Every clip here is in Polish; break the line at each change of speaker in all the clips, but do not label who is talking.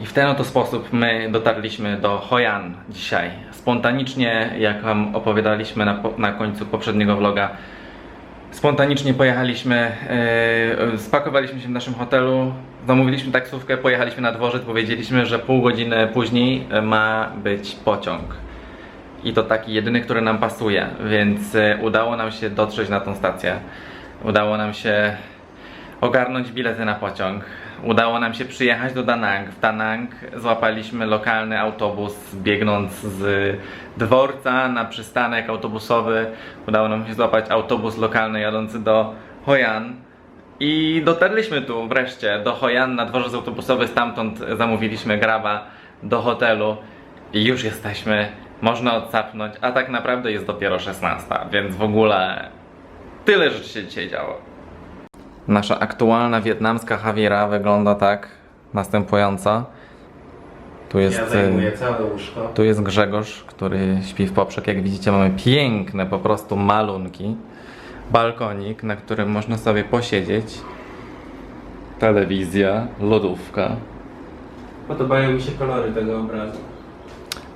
I w ten oto sposób my dotarliśmy do Hoi An dzisiaj. Spontanicznie, jak wam opowiadaliśmy na, na końcu poprzedniego vloga, spontanicznie pojechaliśmy, yy, spakowaliśmy się w naszym hotelu, zamówiliśmy taksówkę, pojechaliśmy na dworzec, powiedzieliśmy, że pół godziny później ma być pociąg. I to taki jedyny, który nam pasuje, więc e, udało nam się dotrzeć na tą stację. Udało nam się ogarnąć bilety na pociąg. Udało nam się przyjechać do Danang. W Danang złapaliśmy lokalny autobus, biegnąc z dworca na przystanek autobusowy. Udało nam się złapać autobus lokalny jadący do Hoi An. I dotarliśmy tu wreszcie do Hoi An na dworzec autobusowy. Stamtąd zamówiliśmy graba do hotelu i już jesteśmy. Można odsapnąć, a tak naprawdę jest dopiero 16, więc w ogóle tyle rzeczy się dzisiaj działo. Nasza aktualna wietnamska Javiera wygląda tak następująco. Tu jest,
Ja zajmuję całe łóżko.
tu jest Grzegorz, który śpi w poprzek. Jak widzicie, mamy piękne po prostu malunki. Balkonik, na którym można sobie posiedzieć. Telewizja, lodówka.
Podobają mi się kolory tego obrazu.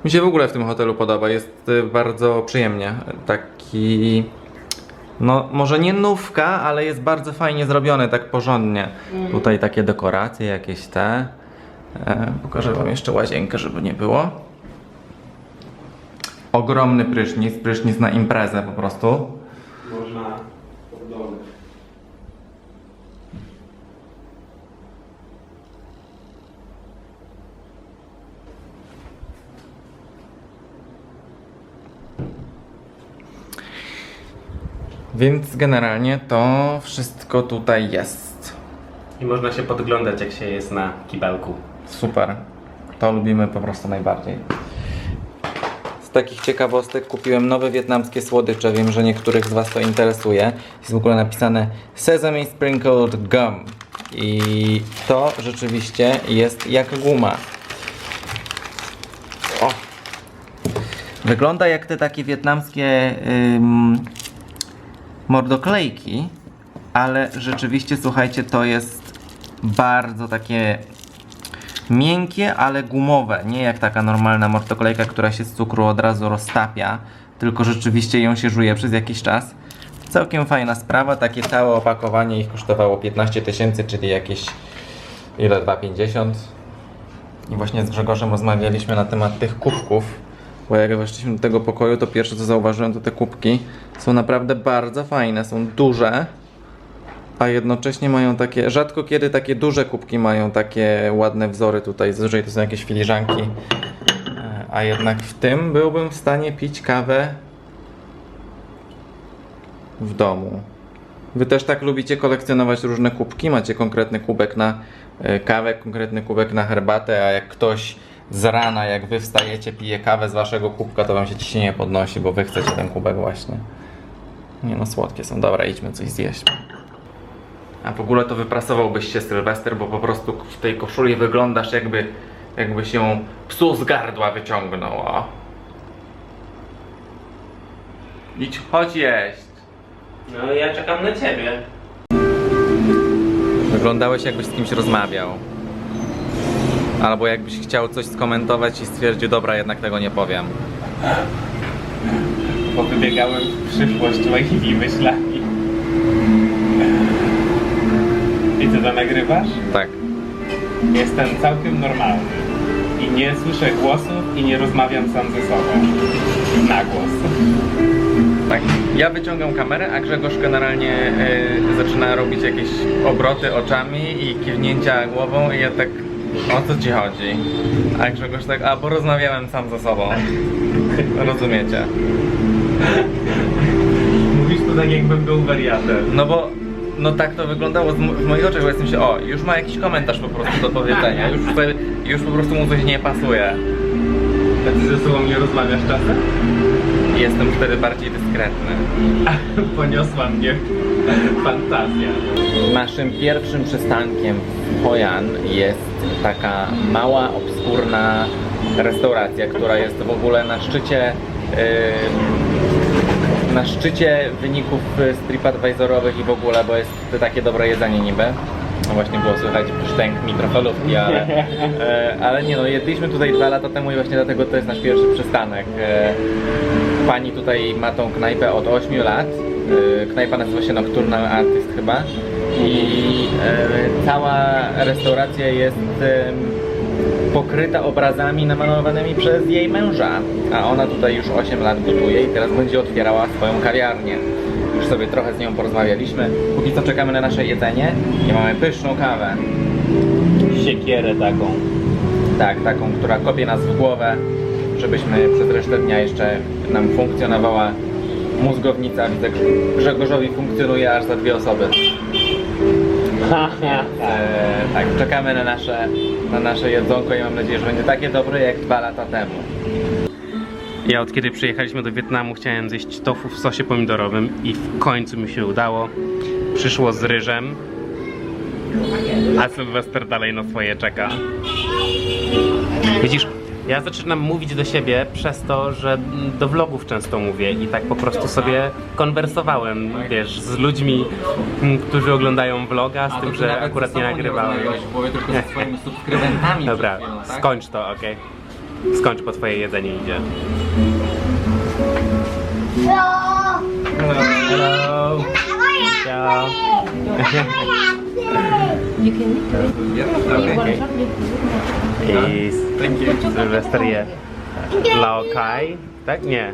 Mi się w ogóle w tym hotelu podoba, jest y, bardzo przyjemnie. Taki. No, może nie nówka, ale jest bardzo fajnie zrobione, tak porządnie. Tutaj takie dekoracje, jakieś te. E, pokażę Wam jeszcze łazienkę, żeby nie było. Ogromny prysznic, prysznic na imprezę po prostu. Więc generalnie to wszystko tutaj jest.
I można się podglądać jak się jest na kibelku.
Super. To lubimy po prostu najbardziej. Z takich ciekawostek kupiłem nowe wietnamskie słodycze. Wiem, że niektórych z Was to interesuje. Jest w ogóle napisane Sesame Sprinkled Gum. I to rzeczywiście jest jak guma. O! Wygląda jak te takie wietnamskie ym, mordoklejki, ale rzeczywiście, słuchajcie, to jest bardzo takie miękkie, ale gumowe. Nie jak taka normalna mortoklejka, która się z cukru od razu roztapia, tylko rzeczywiście ją się żuje przez jakiś czas. Całkiem fajna sprawa. Takie całe opakowanie ich kosztowało 15 tysięcy, czyli jakieś ile? 2,50. I właśnie z Grzegorzem rozmawialiśmy na temat tych kubków. Bo jak weszliśmy do tego pokoju, to pierwsze co zauważyłem to te kubki są naprawdę bardzo fajne, są duże a jednocześnie mają takie, rzadko kiedy takie duże kubki mają takie ładne wzory tutaj, zazwyczaj to są jakieś filiżanki, E, a jednak w tym byłbym w stanie pić kawę w domu. Wy też tak lubicie kolekcjonować różne kubki? Macie konkretny kubek na e, kawę, konkretny kubek na herbatę, a jak ktoś z rana, jak wy wstajecie, pije kawę z waszego kubka, to wam się ciśnienie podnosi, bo wy chcecie ten kubek właśnie. Nie no, słodkie są. Dobra, idźmy coś zjeść. A w ogóle to wyprasowałbyś się Sylwester, bo po prostu w tej koszuli wyglądasz jakby, jakby się psu z gardła wyciągnęło. Idź, chodź jeść.
No ja czekam na ciebie.
Wyglądałeś jakbyś z kimś rozmawiał. Albo jakbyś chciał coś skomentować i stwierdził, dobra, jednak tego nie powiem.
Bo wybiegałem w przyszłość moimi myślami. I ty to nagrywasz?
Tak.
Jestem całkiem normalny. I nie słyszę głosów i nie rozmawiam sam ze sobą. Na głos.
Tak. Ja wyciągam kamerę, a Grzegorz generalnie y, zaczyna robić jakieś obroty oczami i kiwnięcia głową i ja tak, o co ci chodzi? A Grzegorz tak, a bo rozmawiałem sam ze sobą. Rozumiecie?
Mówisz to tak jakbym był wariatem.
No bo, no tak to wyglądało w moich oczach, bo jestem się, o, już ma jakiś komentarz po prostu do powiedzenia, już, już po prostu mu coś nie pasuje.
A ty ze sobą nie rozmawiasz czasem?
Jestem wtedy bardziej dyskretny.
Poniosła mnie fantazja.
Naszym pierwszym przystankiem w Hoi An jest taka mała, obskurna restauracja, która jest w ogóle na szczycie na szczycie wyników TripAdvisorowych i w ogóle, bo jest takie dobre jedzenie niby. No właśnie było słychać pszczęk mikrofalówki, ale, e, ale nie no, jedliśmy tutaj dwa lata temu i właśnie dlatego to jest nasz pierwszy przystanek. E, pani tutaj ma tą knajpę od 8 lat. E, knajpa nazywa się Nocturnal Artist chyba. I e, cała restauracja jest pokryta obrazami namalowanymi przez jej męża. A ona tutaj już 8 lat gotuje i teraz będzie otwierała swoją kawiarnię. Już sobie trochę z nią porozmawialiśmy. Póki co czekamy na nasze jedzenie i mamy pyszną kawę.
Siekierę taką.
Tak, taką, która kopie nas w głowę, żebyśmy przez resztę dnia jeszcze nam funkcjonowała mózgownica. Widzę, że Grzegorzowi funkcjonuje aż za dwie osoby. Eee, tak, czekamy na nasze, na nasze jedzonko i mam nadzieję, że będzie takie dobre jak dwa lata temu.
Ja od kiedy przyjechaliśmy do Wietnamu chciałem zjeść tofu w sosie pomidorowym i w końcu mi się udało. Przyszło z ryżem, a Sylwester dalej na swoje czeka. Widzisz, ja zaczynam mówić do siebie przez to, że do vlogów często mówię i tak po prostu sobie konwersowałem, wiesz, z ludźmi, mm, którzy oglądają vloga, z tym, że akurat nie nagrywałem.
tylko ze swoimi subskrybentami.
Dobra,
tak?
skończ to, okej? Skończ, bo twoje jedzenie idzie. Hello. Ciao.
Okay.
I Sylwester je Lao Kai, tak? Nie.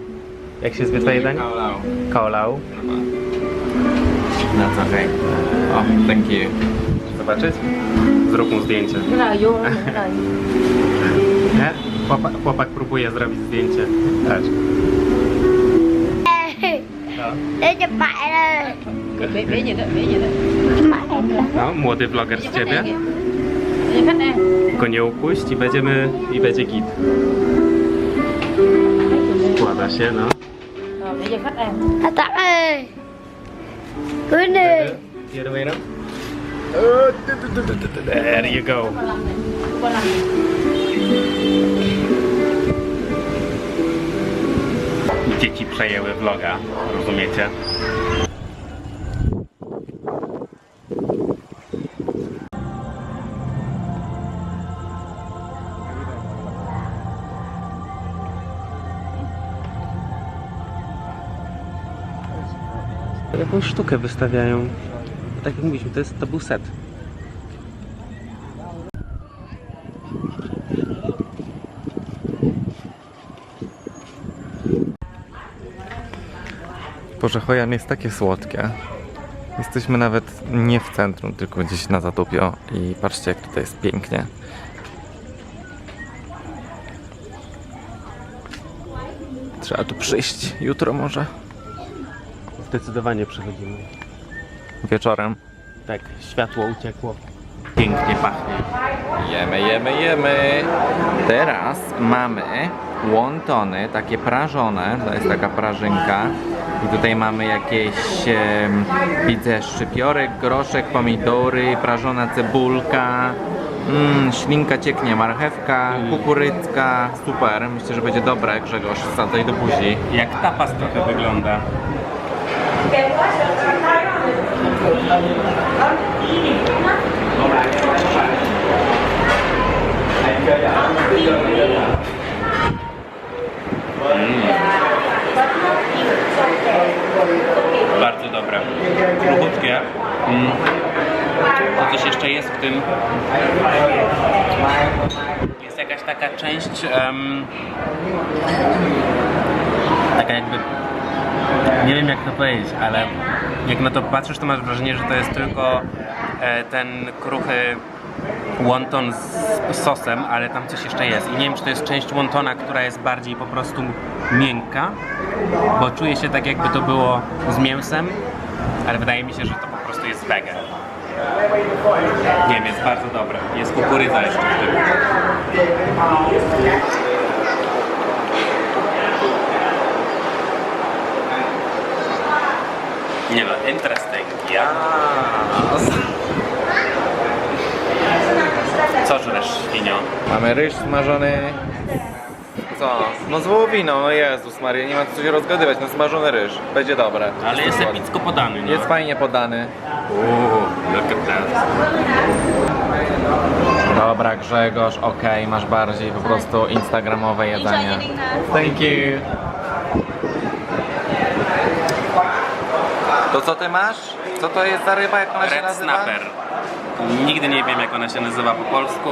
Jak się zwie to jedzenie? Kaolao.
That's okay. O, thank you.
Zobaczyć? Zrób mu zdjęcie. Nie? Chłopak, chłopak próbuje zrobić zdjęcie. Patrz.
để chụp mẹ đây Em
No, młody vloger z ciebie. Tylko nie upuść i będziemy, i będzie git. Składa się, no.
Cứ đi
The other way around. There you go. Dzieci przejęły vloga, rozumiecie? Jakąś sztukę wystawiają. Tak jak mówiliśmy, to, jest, to był set.
Boże, Hojan jest takie słodkie. Jesteśmy nawet nie w centrum, tylko gdzieś na zatupio i patrzcie jak tutaj jest pięknie. Trzeba tu przyjść jutro może,
Zdecydowanie przechodzimy.
wieczorem.
Tak, światło uciekło. Pięknie pachnie.
Jemy, jemy, jemy. Teraz mamy wontony, takie prażone. To jest taka prażynka. I tutaj mamy jakieś, em, widzę, szczypiorek, groszek, pomidory, prażona cebulka. Mm, ślinka cieknie, marchewka, kukurydzka. Super, myślę, że będzie dobre. Grzegorz, wsadzaj do buzi.
Jak tapas trochę wygląda. Bardzo dobre. Kruchutkie. Mm. To coś jeszcze jest w tym. Jest jakaś taka część. em, taka jakby nie wiem jak to powiedzieć, ale jak na to patrzysz, to masz wrażenie, że to jest tylko e, ten kruchy wonton z sosem, ale tam coś jeszcze jest. I nie wiem, czy to jest część wontona, która jest bardziej po prostu miękka, bo czuję się tak, jakby to było z mięsem, ale wydaje mi się, że to po prostu jest wege. Nie wiem, jest bardzo dobre. Jest kukurydza jeszcze w tym. Nie no, interesting. Yes. Co żresz, świnio?
Mamy ryż smażony co? No z wołowiną, no Jezus Maria, nie ma co się rozgadywać, no smażony ryż, będzie dobre.
Ale jest
Dokładnie.
epicko podany, no.
Jest fajnie podany.
Uuu, look at that.
Dobra Grzegorz, okej, masz bardziej po prostu instagramowe jedzenie. Thank you. To co ty masz? Co to jest za ryba, jak ona się
Red
nazywa?
snapper. Nigdy nie wiem jak ona się nazywa po polsku.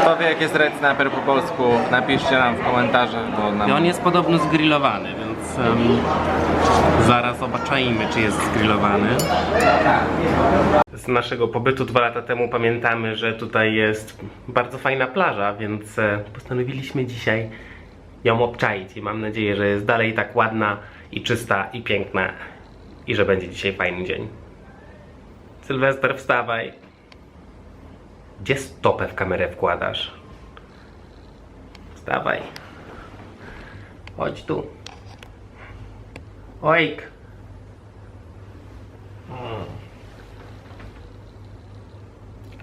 Kto wie jak jest red snapper po polsku, napiszcie nam w komentarzu, bo nam...
I on jest podobno zgrillowany, więc em, zaraz zobaczymy, czy jest zgrillowany. Z naszego pobytu dwa lata temu pamiętamy, że tutaj jest bardzo fajna plaża, więc e, postanowiliśmy dzisiaj ją obczaić i mam nadzieję, że jest dalej tak ładna i czysta i piękna i że będzie dzisiaj fajny dzień. Sylwester, wstawaj. Gdzie stopę w kamerę wkładasz? Wstawaj. Chodź tu. Ojk.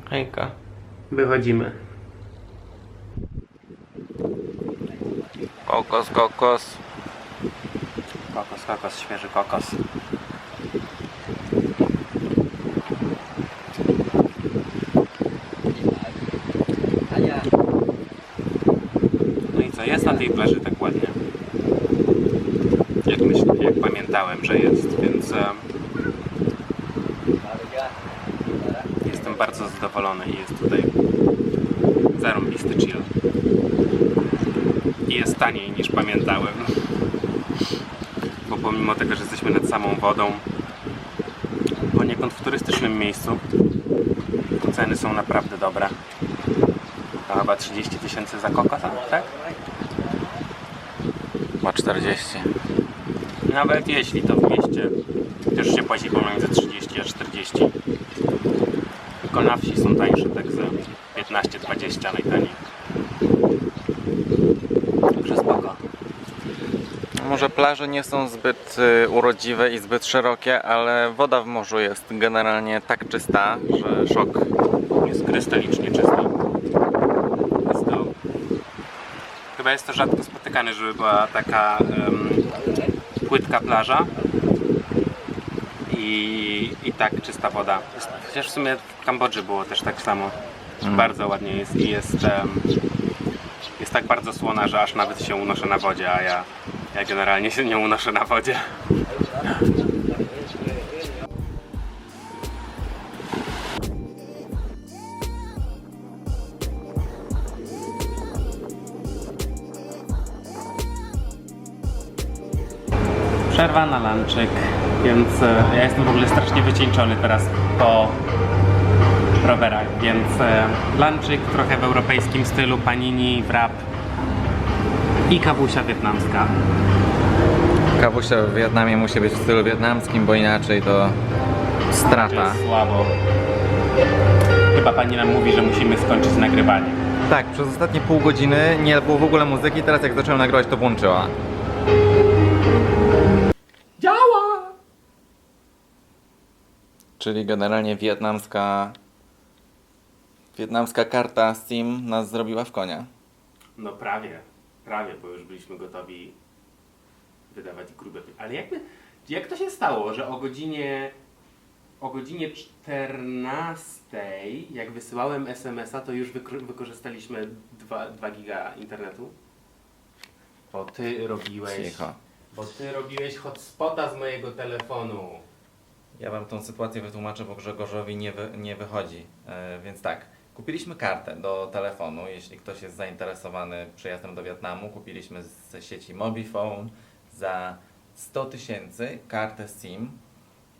Hejka.
Wychodzimy.
Kokos, kokos.
Kokos, kokos, świeży kokos. No jest na tej plaży tak ładnie. Jak myślę, jak pamiętałem, że jest, więc em, jestem bardzo zadowolony i jest tutaj zarąbisty chill. I jest taniej niż pamiętałem bo pomimo tego, że jesteśmy nad samą wodą, poniekąd w turystycznym miejscu, ceny są naprawdę dobre. To chyba 30 tysięcy za kokosa, tak?
Ma 40.
Nawet jeśli to w mieście też się płaci pomiędzy 30 a 40. Tylko na wsi są tańsze, tak za 15-20 najtaniej. Także spoko.
Może plaże nie są zbyt y, urodziwe i zbyt szerokie, ale woda w morzu jest generalnie tak czysta, że szok.
jest krystalicznie czysta. Jest to... Chyba jest to rzadko spotykane, żeby była taka em, płytka plaża i, i tak czysta woda. Chociaż w sumie w Kambodży było też tak samo. Bardzo ładnie jest i jest, em, jest tak bardzo słona, że aż nawet się unoszę na wodzie, a ja, ja generalnie się nie unoszę na wodzie. Przerwa na lunchek, więc e, ja jestem w ogóle strasznie wycieńczony teraz po rowerach, więc e, lunchek trochę w europejskim stylu, panini, wrap i kawusia wietnamska.
Kawusia w Wietnamie musi być w stylu wietnamskim, bo inaczej to strata.
jest słabo. Chyba pani nam mówi, że musimy skończyć nagrywanie.
Tak, przez ostatnie pół godziny nie było w ogóle muzyki, teraz jak zacząłem nagrywać to włączyła. Czyli generalnie wietnamska... Wietnamska karta Steam nas zrobiła w konia.
No prawie, prawie, bo już byliśmy gotowi wydawać grube. Ale jakby, jak to się stało, że o godzinie o godzinie 14, jak wysyłałem SMS-a, to już wykorzystaliśmy 2, 2 giga internetu? Bo ty robiłeś.
Cicho.
Bo ty robiłeś hotspota z mojego telefonu.
Ja wam tą sytuację wytłumaczę, bo Grzegorzowi nie, wy, nie wychodzi. E, więc tak, kupiliśmy kartę do telefonu, jeśli ktoś jest zainteresowany przyjazdem do Wietnamu. Kupiliśmy ze sieci Mobifone za 100 tysięcy kartę SIM,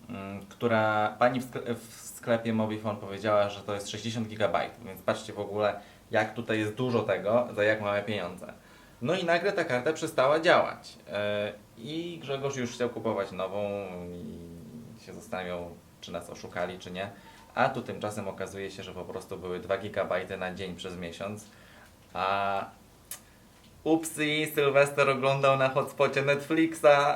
mm, która pani w skle- w sklepie Mobifone powiedziała, że to jest 60 GB, więc patrzcie w ogóle jak tutaj jest dużo tego, za jak małe pieniądze. No i nagle ta karta przestała działać. E, I Grzegorz już chciał kupować nową się zastanawiał, czy nas oszukali, czy nie. A tu tymczasem okazuje się, że po prostu były 2 GB na dzień przez miesiąc. A upsi, Sylwester oglądał na hotspocie Netflixa.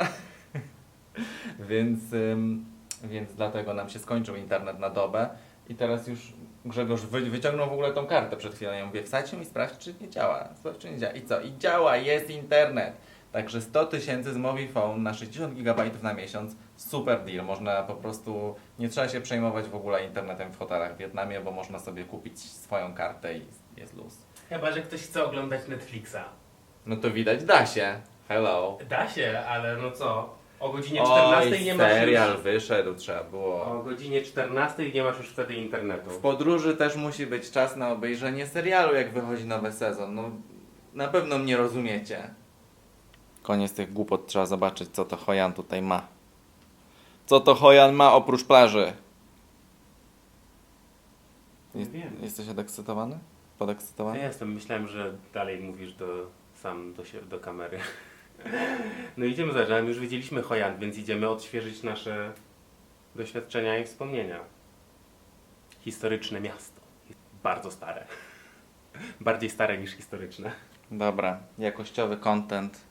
więc, ym, więc dlatego nam się skończył internet na dobę. I teraz już Grzegorz wy, wyciągnął w ogóle tą kartę przed chwilą. Ja mówię, wsadź ją i sprawdź, czy nie działa. Sprawdź, czy nie działa. I co? I działa, jest internet. Także 100 tysięcy z Movifone na 60 GB na miesiąc. Super deal. Można po prostu, nie trzeba się przejmować w ogóle internetem w hotelach w Wietnamie, bo można sobie kupić swoją kartę i jest luz.
Chyba, że ktoś chce oglądać Netflixa.
No to widać, da się. Hello.
Da się, ale no co? O godzinie
Oj,
14 nie masz
serial
już...
wyszedł, trzeba było.
O godzinie 14 nie masz już wtedy internetu.
W podróży też musi być czas na obejrzenie serialu, jak wychodzi nowy sezon. No, na pewno mnie rozumiecie. Koniec tych głupot, trzeba zobaczyć, co to Hojan tutaj ma. Co to Hojan ma oprócz plaży? Jest,
wiem.
jesteś odekscytowany?
Ja
Podekscytowany?
jestem, myślałem, że dalej mówisz do, sam do, się, do kamery. No idziemy za żem, już widzieliśmy Hojant, więc idziemy odświeżyć nasze doświadczenia i wspomnienia. Historyczne miasto. Bardzo stare. Bardziej stare niż historyczne.
Dobra, jakościowy content.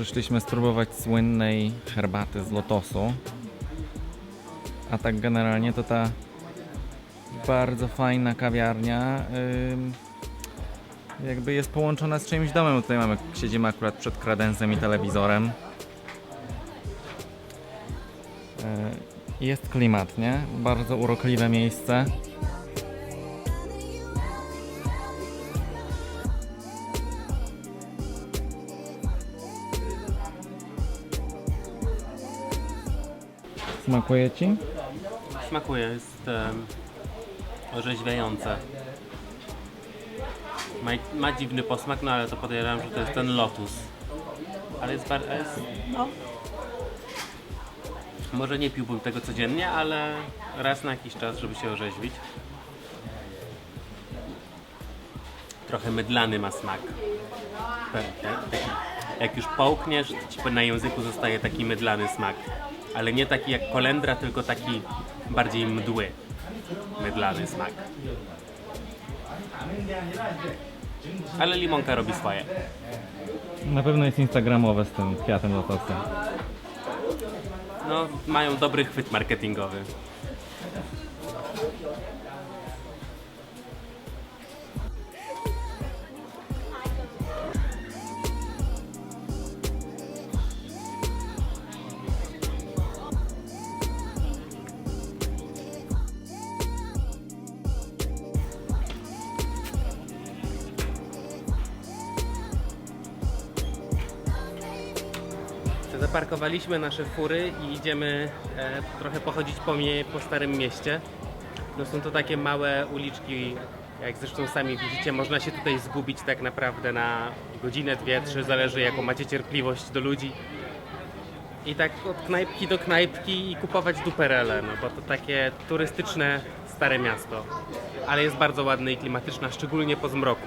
Przyszliśmy spróbować słynnej herbaty z lotosu. A tak generalnie to ta bardzo fajna kawiarnia ym, jakby jest połączona z czyimś domem. Tutaj mamy, siedzimy akurat przed kredensem i telewizorem. Yy, Jest klimat, nie? Bardzo urokliwe miejsce. Smakuje Ci?
Smakuje, jest um, orzeźwiające. Ma, ma dziwny posmak, no ale to podejrzewam, że to jest ten lotus. Ale jest bardzo. Jest, no. Może nie piłbym tego codziennie, ale raz na jakiś czas, żeby się orzeźwić. Trochę mydlany ma smak. Jak już połkniesz, to ci na języku zostaje taki mydlany smak. Ale nie taki jak kolendra, tylko taki bardziej mdły. Mydlany smak. Ale limonka robi swoje.
Na pewno jest instagramowe z tym kwiatem lotosu.
No, mają dobry chwyt marketingowy. Zaparkowaliśmy nasze fury i idziemy e, trochę pochodzić po, mie- po Starym Mieście. No są to takie małe uliczki, jak zresztą sami widzicie, można się tutaj zgubić tak naprawdę na godzinę, dwie, trzy, zależy jaką macie cierpliwość do ludzi. I tak od knajpki do knajpki i kupować duperele, no bo to takie turystyczne stare miasto. Ale jest bardzo ładne i klimatyczne, szczególnie po zmroku.